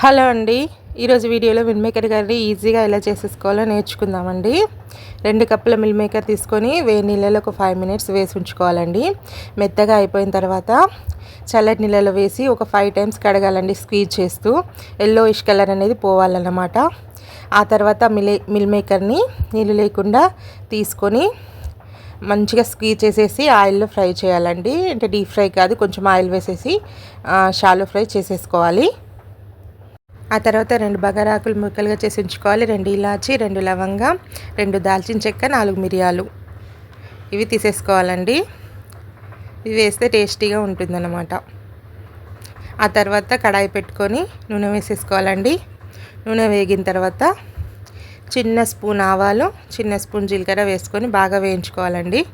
Hello అండి. ఈరోజు వీడియోలో మిల్ మేకర్ కర్రీ ఈజీగా ఎలా చేసేసుకోవాలో నేర్చుకుందామండి. రెండు కప్పుల మిల్ మేకర్ తీసుకొని వేడి నీళ్ళలో ఒక ఫైవ్ మినిట్స్ వేసి ఉంచుకోవాలండి. మెత్తగా అయిపోయిన తర్వాత చల్లటి నీళ్ళలో వేసి ఒక ఫైవ్ టైమ్స్ కడగాలండి స్క్వీజ్ చేస్తూ. ఎల్లో ఇష్ కలర్ అనేది పోవాలన్నమాట. ఆ తర్వాత మిల్ మిల్ మేకర్ని నీళ్ళు లేకుండా తీసుకొని మంచిగా స్క్వీజ్ చేసేసి ఆయిల్లో ఫ్రై చేయాలండి. అంటే డీప్ ఫ్రై కాదు కొంచెం ఆయిల్ వేసేసి షాలో ఫ్రై చేసేసుకోవాలి. ఆ తర్వాత రెండు బగారాకులు ముక్కలుగా చేసి ఉంచుకోవాలి. రెండు ఇలాచి రెండు లవంగా రెండు దాల్చిన చెక్క నాలుగు మిరియాలు. ఇవి తీసేసుకోవాలండి. ఇవి వేస్తే టేస్టీగా ఉంటుందన్నమాట. ఆ తర్వాత కడాయి పెట్టుకొని నూనె వేసేసుకోవాలండి. నూనె వేగిన తర్వాత చిన్న స్పూన్ ఆవాలు చిన్న స్పూన్ జీలకర్ర వేసుకొని బాగా వేయించుకోవాలండి.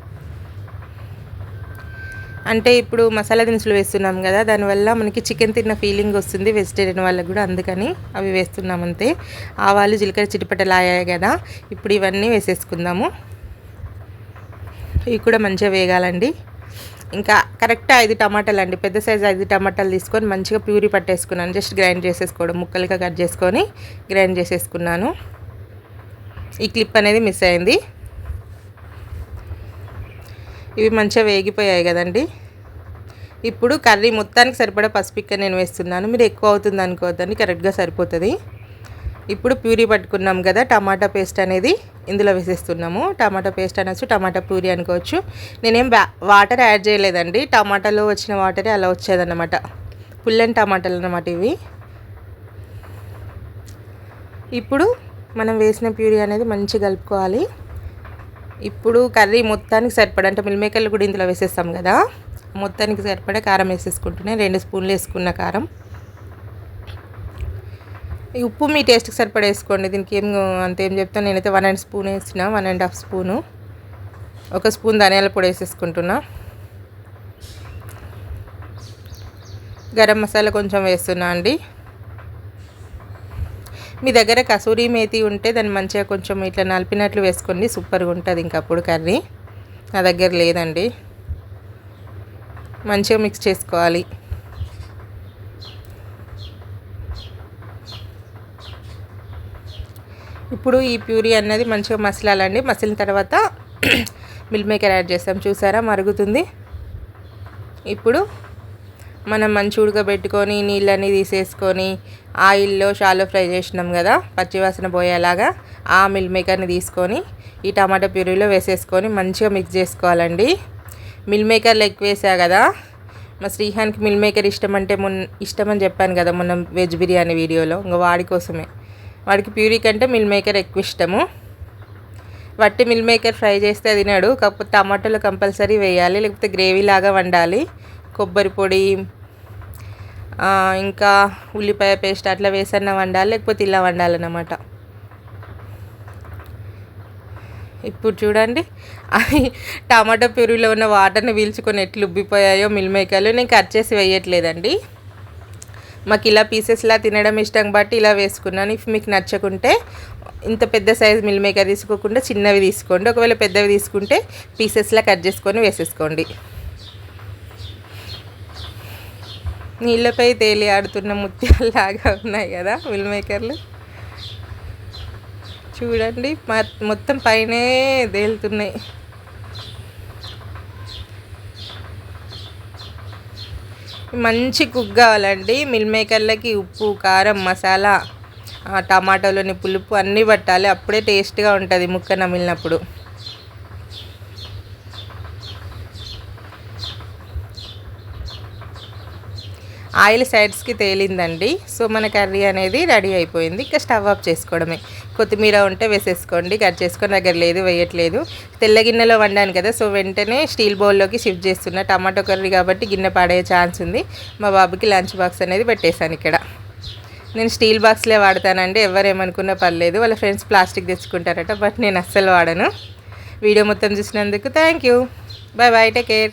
అంటే ఇప్పుడు మసాలా దినుసులు వేస్తున్నాం కదా దానివల్ల మనకి చికెన్ తిన్న ఫీలింగ్ వస్తుంది వెజిటేరియన్ వాళ్ళకి కూడా. అందుకని అవి వేస్తున్నాం అంతే. ఆవాలు జీలకర్ర చిటిపట్టలు ఆయాయి కదా ఇప్పుడు ఇవన్నీ వేసేసుకుందాము. ఇవి కూడా మంచిగా వేగాలండి. ఇంకా కరెక్ట్ ఐదు టమాటాలు అండి పెద్ద సైజు ఐదు టమాటాలు తీసుకొని మంచిగా ప్యూరీ పట్టేసుకున్నాను. జస్ట్ గ్రైండ్ చేసేసుకోవడం ముక్కలుగా కట్ చేసుకొని గ్రైండ్ చేసేసుకున్నాను. ఈ క్లిప్ అనేది మిస్ అయింది. ఇవి మంచిగా వేగిపోయాయి కదండి. ఇప్పుడు కర్రీ మొత్తానికి సరిపడా పసుపు నేను వేస్తున్నాను. మీరు ఎక్కువ అవుతుంది అనుకోవద్దండి కరెక్ట్గా సరిపోతుంది. ఇప్పుడు ప్యూరీ పట్టుకున్నాం కదా టమాటా పేస్ట్ అనేది ఇందులో వేసేస్తున్నాము. టమాటా పేస్ట్ అనొచ్చు టమాటా ప్యూరీ అనుకోవచ్చు. నేనేం వాటర్ యాడ్ చేయలేదండి. టమాటాలో వచ్చిన వాటరే అలా వచ్చేదన్నమాట. పుల్లని టమాటాలు అన్నమాట ఇవి. ఇప్పుడు మనం వేసిన ప్యూరీ అనేది మంచిగా కలుపుకోవాలి. ఇప్పుడు కర్రీ మొత్తానికి సరిపడా అంటే మిల్మేకర్లు కూడా ఇందులో వేసేస్తాం కదా. మొత్తానికి సరిపడా కారం వేసేసుకుంటున్నాను రెండు స్పూన్లు వేసుకున్న కారం. ఈ ఉప్పు మీ టేస్ట్కి సరిపడా వేసుకోండి. దీనికి ఏం అంతేం చెప్తాను నేనైతే వన్ అండ్ స్పూన్ వేసిన వన్ అండ్ హాఫ్ స్పూను. ఒక స్పూన్ ధనియాల పొడి వేసేసుకుంటున్నా. గరం మసాలా కొంచెం వేస్తున్నా అండి. మీ దగ్గర కసూరి మేతి ఉంటే దాన్ని మంచిగా కొంచెం ఇట్లా నలిపినట్లు వేసుకోండి. సూపర్గా ఉంటుంది ఇంకా అప్పుడు కర్రీ. నా దగ్గర లేదండి. మంచిగా మిక్స్ చేసుకోవాలి. ఇప్పుడు ఈ ప్యూరీ అన్నది మంచిగా మసలాలండి. మసిలిన తర్వాత మిల్ మేకర్ యాడ్ చేస్తాం. చూసారా? మరుగుతుంది. ఇప్పుడు మనం మంచి ఉడకబెట్టుకొని నీళ్ళన్నీ తీసేసుకొని ఆయిల్లో షాలో ఫ్రై చేసినాం కదా పచ్చివాసన పోయేలాగా ఆ మిల్ మేకర్ని తీసుకొని ఈ టమాటా ప్యూరీలో వేసేసుకొని మంచిగా మిక్స్ చేసుకోవాలండి. మిల్ మేకర్లు ఎక్కువ వేసా కదా మా శ్రీహాన్కి మిల్ మేకర్ ఇష్టం అంటే మొన్న ఇష్టం అని చెప్పాను కదా మొన్న వెజ్ బిర్యానీ వీడియోలో ఇంకా వాడి కోసమే. వాడికి ప్యూరీ కంటే మిల్ మేకర్ ఎక్కువ ఇష్టము. వట్టి మిల్ మేకర్ ఫ్రై చేస్తే తినాడు కాకపోతే టమాటోలు కంపల్సరీ వేయాలి లేకపోతే గ్రేవీ లాగా వండాలి. కొబ్బరి పొడి ఇంకా ఉల్లిపాయ పేస్ట్ అట్లా వేసన్న వండాలి లేకపోతే ఇలా వండాలన్నమాట. ఇప్పుడు చూడండి అవి టమాటో ప్యూరీలో ఉన్న వాటర్ని పీల్చుకొని ఎట్లు ఉబ్బిపోయాయో మిల్మేకలు నేను కట్ చేసి వేయట్లేదండి. మాకు ఇలా పీసెస్లా తినడం ఇష్టం బట్టి ఇలా వేసుకున్నాను. ఇఫ్ మీకు నచ్చకుంటే ఇంత పెద్ద సైజ్ మిల్ మేకర్ తీసుకోకుండా చిన్నవి తీసుకోండి. ఒకవేళ పెద్దవి తీసుకుంటే పీసెస్లా కట్ చేసుకొని వేసేసుకోండి. నీళ్ళపై తేలి ఆడుతున్న ముత్యాలలాగా ఉన్నాయి కదా మిల్ మేకర్లు. చూడండి మొత్తం పైనే తేలుతున్నాయి. మంచి కుక్ కావాలండి. మిల్ మేకర్లకి ఉప్పు కారం మసాలా టమాటోలోని పులుపు అన్నీ పట్టాలి. అప్పుడే టేస్ట్గా ఉంటుంది ముక్క నమిలినప్పుడు. ఆయిల్ సైడ్స్కి తేలిందండి. సో మన కర్రీ అనేది రెడీ అయిపోయింది. ఇంకా స్టవ్ ఆఫ్ చేసుకోవడమే. కొత్తిమీర ఉంటే వేసేసుకోండి. కట్ చేసుకొని దగ్గర లేదు వేయట్లేదు. తెల్ల గిన్నెలో వండాను కదా సో వెంటనే స్టీల్ బౌల్లోకి షిఫ్ట్ చేస్తున్నా. టమాటో కర్రీ కాబట్టి గిన్నె పాడే ఛాన్స్ ఉంది. మా బాబుకి లంచ్ బాక్స్ అనేది పెట్టేశాను ఇక్కడ. నేను స్టీల్ బాక్స్లే వాడతానండి. ఎవరేమనుకున్నా పర్లేదు. వాళ్ళ ఫ్రెండ్స్ ప్లాస్టిక్ తెచ్చుకుంటారట బట్ నేను అస్సలు వాడను. వీడియో మొత్తం చూసినందుకు thank you. Bye bye. Take care.